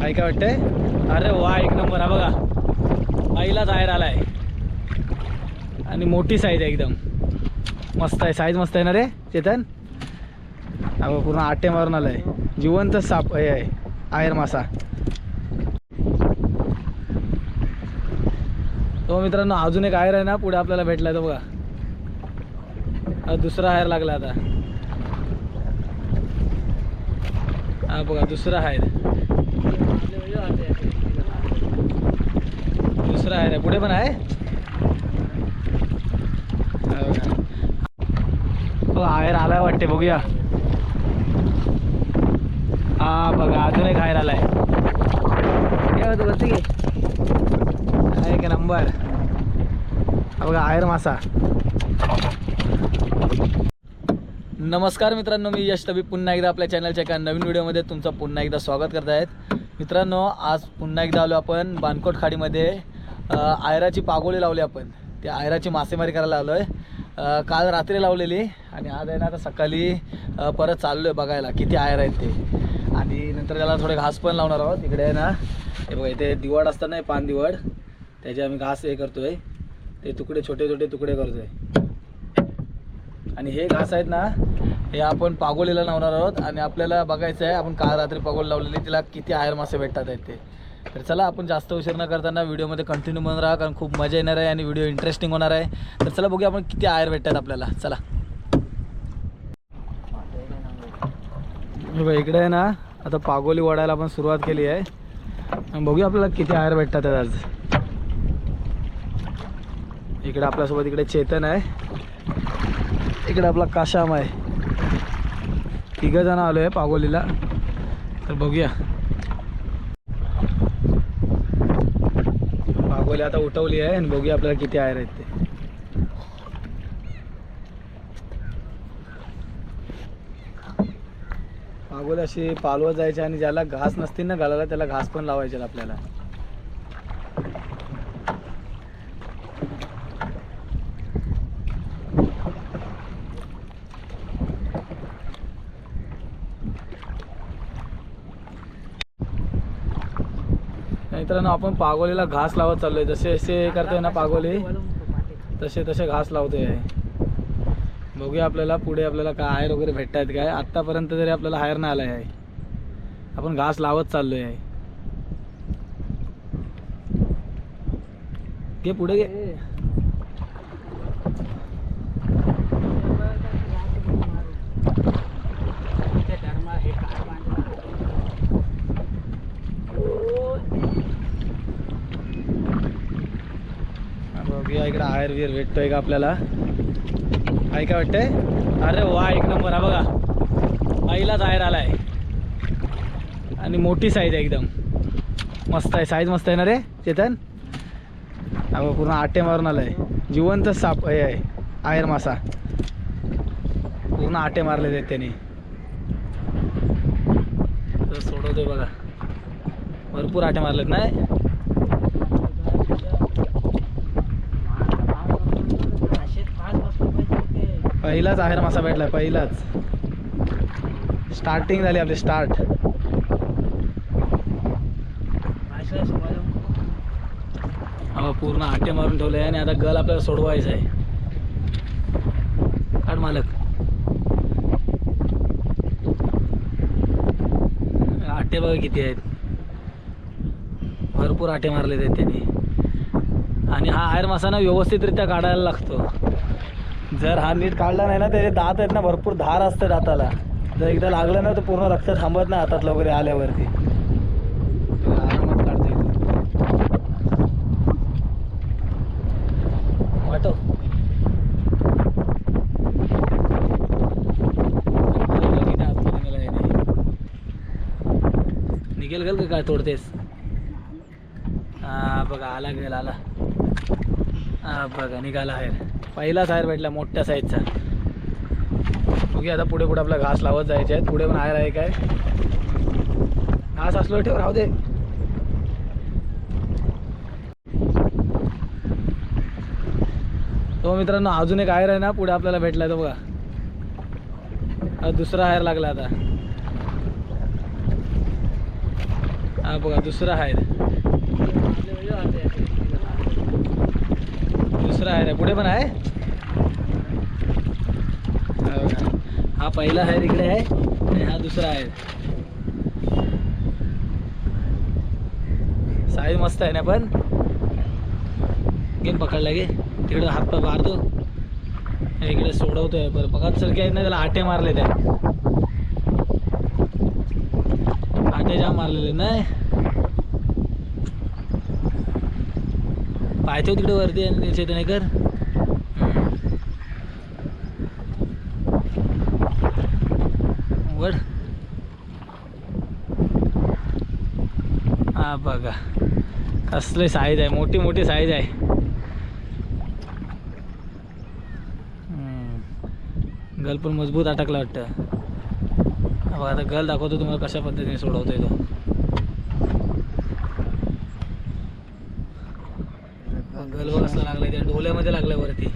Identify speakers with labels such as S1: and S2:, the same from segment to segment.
S1: काय काय वाटतंय? अरे वा एक नंबर. हा बघा. पहिलाच आहेर आलाय. आणि मोठी साईज आहे एकदम. मस्त आहे. साईज मस्त आहे ना रे चेतन? अगं पूर्ण आटे मारून आलाय. जिवंत साप हे आहे. आयर मासा. तो मित्रांनो अजून एक आयर आहे ना पुढे आपल्याला भेटलाय तो बघा. दुसरा हायर लागला आता. हा बघा दुसरा हायर दुसरा आहे पुढे पण आहे? हो हायर आलाय वाटते बघूया. हा बघा अजून एक आहेर आलाय. हे होतं एक नंबर? हा बघा आहेर मासा. नमस्कार मित्रांनो मी यश तबी पुन्हा एकदा आपल्या चॅनलच्या एका नवीन व्हिडिओमध्ये तुमचं पुन्हा एकदा स्वागत करत आहेत मित्रांनो आज पुन्हा एकदा आलो आपण बानकोट खाडीमध्ये. आयराची पागोळी लावली आपण. त्या आयराची मासेमारी करायला आलो आहे काल रात्री लावलेली आणि आज आहे ना आता सकाळी परत चाललो आहे बघायला किती आयर आहेत ते. आणि नंतर त्याला थोडे घास पण लावणार आहोत. इकडे आहे ना हे बघा इथे दिवाड असतं ना पान दिवाड. त्याचे आम्ही घास हे करतोय. ते तुकडे छोटे छोटे तुकडे करतोय. आणि हे घास आहेत ना हे आपण पागोलीला लावणार आहोत आणि आपल्याला बघायचं आहे आपण काल रात्री पागोल लावलेली तिला किती आयर मासे भेटतात आहेत ते. तर चला आपण जास्त उशीर न करताना व्हिडिओमध्ये कंटिन्यू बनत राहा कारण खूप मजा येणार आहे आणि व्हिडिओ इंटरेस्टिंग होणार आहे. तर चला बघूया आपण किती आयर भेटतात आपल्याला. चला. हे इकडे आहे ना आता पागोली वडायला आपण सुरुवात केली आहे. बघूया आपल्याला किती आयर भेटतात आज. इकडे आपल्यासोबत इकडे चेतन आहे. इकडे आपला काशाम आहे. तिघं जण आलो आहे पागोलीला. तर बघूया. पागोली आता उठवली आहे आणि बघूया आपल्याला किती आयर आहेत ते. पागोली अशी पालवत जायची आणि ज्याला घास नसतील ना घालायला त्याला घास पण लावायचे आपल्याला. मित्रांनो आपण पागोलीला घास लावत चाललोय. जसे जसे करतोय ना पागोली तसे तसे घास लावतोय. बघूया आपल्याला पुढे आपल्याला काय हायर वगैरे भेटत आहेत काय. आत्तापर्यंत तरी आपल्याला हायर नाही आलाय आहे. आपण घास लावत चाललोय. आहे घे पुढे घे. इकडे हायर भेटतोय का आपल्याला? ऐका वाटतंय? अरे वा एक नंबर. हा बघा. पहिलाच हायर आलाय. आणि मोठी साईज आहे एकदम. मस्त आहे. साईज मस्त आहे ना रे चेतन? अगं पूर्ण आटे मारून आलाय. जिवंत साप हे आहे. आयर मासा. पूर्ण आटे मारले आहेत त्याने. तर सोडवतोय बघा. भरपूर आटे मारलेत नाही पहिलाच आहेर मासा भेटलाय पहिलाच. स्टार्टिंग झाली आपली स्टार्ट हा पूर्ण आटे मारून ठेवले आहे आणि आता गल आपल्याला सोडवायचं आहे काढ मालक. आटे बघा किती आहेत. भरपूर आटे मारले आहेत त्यांनी. आणि हा आयर मासा ना व्यवस्थितरित्या काढायला लागतो. जर हा नीट काढला नाही ना त्याचे दात आहेत ना भरपूर धार असते दाताला. जर एकदा लागलं ना तर पूर्ण रक्त थांबत नाही हातात वगैरे आल्यावरती. आरामात वाटो निघेल गेल का काय तोडतेस. हा बघा आला गेल आला. हा बघा निघाला आहे. पहिलाच हायर भेटला मोठ्या साईजचा बघूया आता पुढे पुढे आपला घास लावत जायचे आहेत. पुढे पण हायर आहे. काय घास असलो ठेव राहू दे. तो मित्रांनो अजून एक हायर आहे ना पुढे आपल्याला भेटला तो बघा. दुसरा हायर लागला आता. हा बघा दुसरा आहेर दुसरा आहे रे. पुढे पण आहे? हा हा पहिला आहे इकडे आहे आणि हा दुसरा आहे. साईज मस्त आहे ना पण? गेम पकडला गे तिकडे हातपाय मारतो. इकडे सोडवतोय. बरं बघा सारखे आहेत ना त्याला आटे मारले त्या आटे जाम मारलेले नाही? पाहतो तिकडे वरती आणि चैतन्य कर वड. हा बघा. कसले साईज आहे. मोठी मोठी साईज आहे. गल पण मजबूत अटकला वाटतं. बघा आता गल दाखवतो तुम्हाला कशा पद्धतीने सोडवतोय तो गल बघ कसला लागलाय त्या डोल्यामध्ये लागलाय वरती.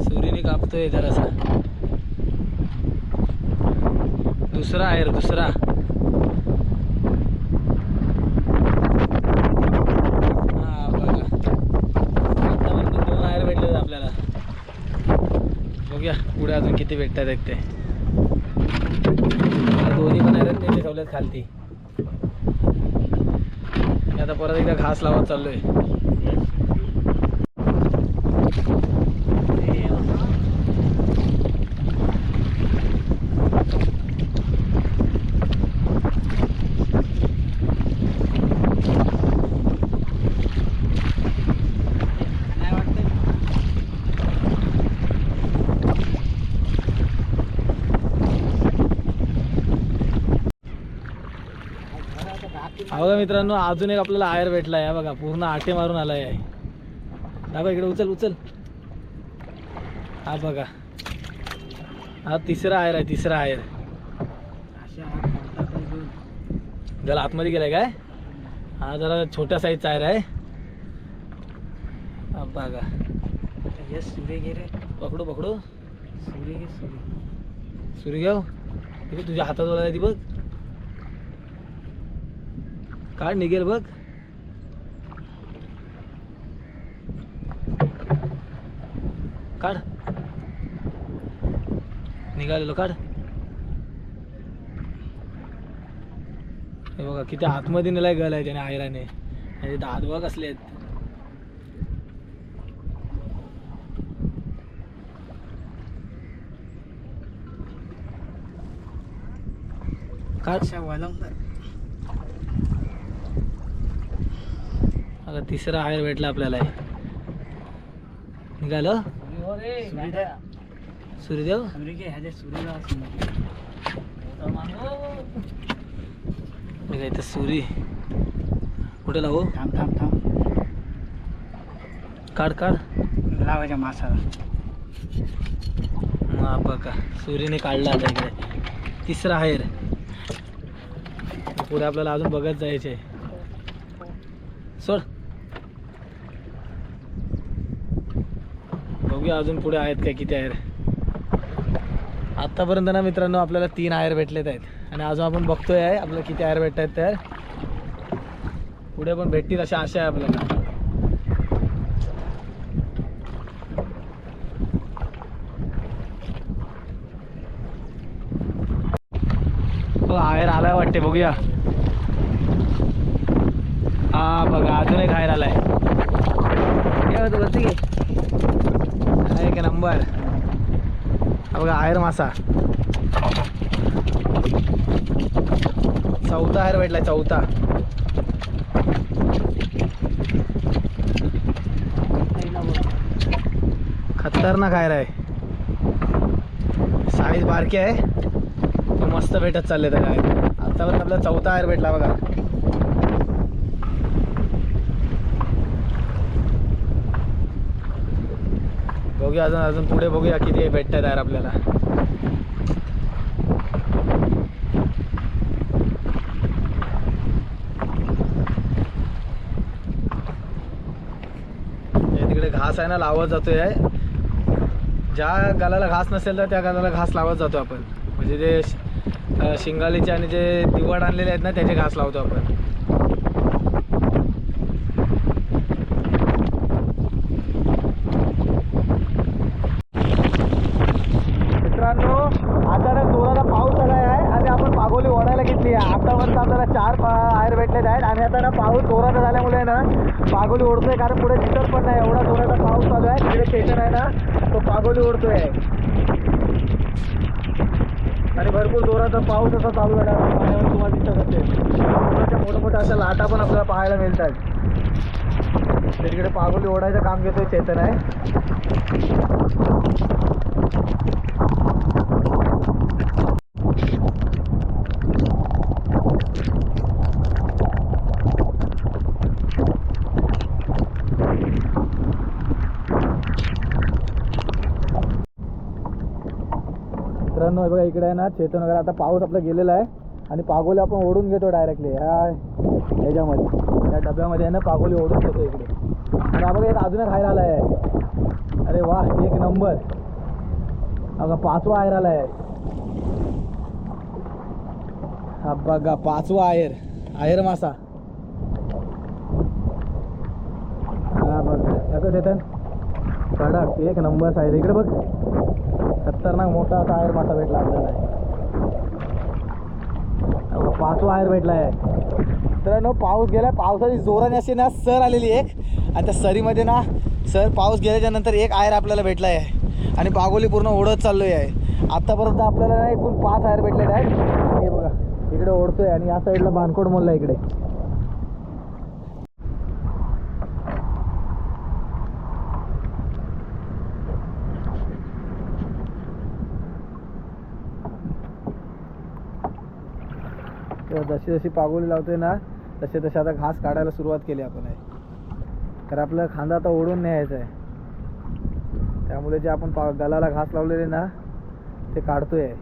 S1: सुरीने कापतोय जरासा. दुसरा आहे दुसरा हा बघा आतापर्यंत दोन आयर भेटले आपल्याला बघूया पुढे अजून किती भेटतात आहेत ते. आता दोन्ही पण आहेत त्यांनी ठेवल्यात खालती. मी आता परत एकदा घास लावत चाललोय. बघा मित्रांनो अजून एक आपल्याला आयर भेटला आहे. बघा पूर्ण आटे मारून आलाय. आहे दाखवा इकडे उचल उचल. हा बघा. हा तिसरा आयर आहे तिसरा आयर. जरा आतमध्ये गेलाय काय? हा जरा छोट्या साईजचा आयर आहे. हा बघा. पकडू पकडू. सुरी घ्या इकडे तुझ्या हातात बोलायला ती बघ. काढ निघेल बघ. काढ. निघालेलो काढ. हे बघा किती आतमध्ये नेलाय गल आहे त्याने आयराने. आणि दात बघ असले आहेत. काढ. आता तिसरा आयर भेटला आपल्याला. निघालं? सूर्यदेव निघा इथं सुरी. कुठे लावू?
S2: थांब थांब थांब.
S1: काढ काढ.
S2: लावायच्या मासाला.
S1: हा बघा. सुरीने काढला आता इकडे. तिसरा आहेर पुढे आपल्याला अजून बघत जायचे सोड बघूया अजून पुढे आहेत काय किती आहेर आतापर्यंत ना मित्रांनो आपल्याला तीन आयर भेटलेत आहेत. आणि अजून आपण बघतोय आहे आपल्याला किती आयर भेटत आहेत तर. पुढे पण भेटतील अशा आशा आहे आपल्याला. हो आयर आलाय वाटते बघूया. हा बघा अजून एक आयर आलाय. एक नंबर? बघा आहेर मासा. चौथा आहेर भेटलाय चौथा. खतरनाक आहेर आहे. साईज बारकी आहे. पण मस्त भेटत चालले त्या काय आतापर्यंत आपला चौथा आहेर भेटला बघा. बघूया अजून अजून पुढे बघूया किती भेटतात यार आपल्याला. तिकडे घास आहे ना लावत जातोय. ज्या गालाला घास नसेल तर त्या गालाला घास लावत जातो आपण. म्हणजे जे शिंगालीचे आणि जे दिवड आणलेले आहेत ना त्याचे घास लावतो आपण. ना पाऊस जोराचा झाल्यामुळे ना पागोली ओढतोय कारण पुढे दिसत पण नाही एवढा जोराचा पाऊस चालू आहे. तिकडे स्टेशन आहे ना तो पागोली ओढतोय. आणि भरपूर जोराचा पाऊस असा चालू आहे पाण्यावर तुम्हाला दिसत असेल. मोठ्या मोठ्या अशा लाटा पण आपल्याला पाहायला मिळतात. तिकडे पागोली ओढायचं काम घेतोय चेतन आहे. मित्रांनो हे बघा इकडे आहे ना चेतन वगैरे. आता पाऊस आपला गेलेला आहे. आणि पागोली आपण ओढून घेतो डायरेक्टली ह्या ह्याच्यामध्ये. त्या डब्यामध्ये आहे ना पागोली ओढून घेतो इकडे. आणि आपण बघा एक अजून एक हायर आला आहे. अरे वा एक नंबर. बघा पाचवा आयर आला आहे. हा बघा पाचवा आयर आयर मासा. हा बघा कसं चेतन. कडक एक नंबर साईज इकडे बघ. खतरनाक मोठा असा आयर मासा भेटला आपल्याला. अहो, पाचवा आयर भेटला आहे मित्रांनो पाऊस गेला पावसाची जोराने अशी ना सर आलेली एक. आणि त्या सरीमध्ये ना सर पाऊस गेल्याच्यानंतर एक आयर आपल्याला भेटला आहे आणि बागोली पूर्ण ओढत चाललोय. आहे आत्तापर्यंत आपल्याला ना एकूण पाच आयर भेटलेले आहेत. हे बघा इकडे ओढतोय आणि या साईडला बानकोड मोडला इकडे. जशी जशी पागोली लावतोय ना तसे तसे आता घास काढायला सुरुवात केली आपण आहे. तर आपला खांदा आता ओढून न्यायचा आहे. त्यामुळे जे आपण पा गलाला घास लावलेले ना ते काढतोय.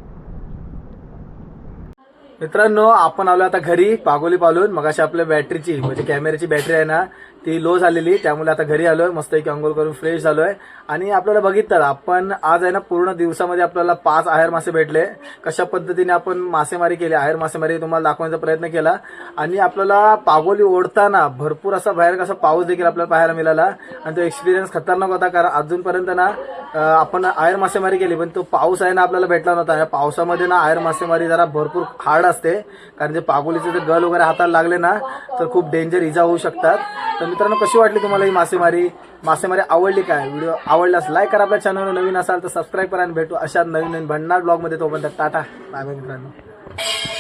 S1: मित्रांनो आपण आलो आता घरी पागोली पालून. मग अशी आपल्या बॅटरीची म्हणजे कॅमेऱ्याची बॅटरी आहे ना ती लो झालेली. त्यामुळे आता घरी आलोय मस्त एक अंघोळ करून फ्रेश झालोय. आणि आपल्याला बघितलं आपण आज आहे ना पूर्ण दिवसामध्ये आपल्याला पाच आहेर मासे भेटले. कशा पद्धतीने आपण मासेमारी केली आहेर मासेमारी तुम्हाला दाखवण्याचा प्रयत्न केला. आणि आपल्याला पागोली ओढताना भरपूर असा बाहेर कसा पाऊस देखील आपल्याला पाहायला मिळाला. आणि तो एक्सपिरियन्स खतरनाक होता कारण अजूनपर्यंत ना आपण आयर मासेमारी केली पण तो पाऊस आहे ना आपल्याला भेटला नव्हता. या पावसामध्ये ना आयर मासेमारी जरा भरपूर हार्ड असते. कारण जे पागोलीचे जर गल वगैरे हाताला लागले ना तर खूप डेंजर इजा होऊ शकतात. तर मित्रांनो कशी वाटली तुम्हाला ही मासेमारी? मासेमारी आवडली काय? व्हिडिओ आवडल्यास लाईक करा आपल्या चॅनलवर नवीन असाल तर सबस्क्राईब करा आणि भेटू अशा नवीन नवीन भंडार ब्लॉगमध्ये तोपर्यंत टाटा. बाय बाय मित्रांनो.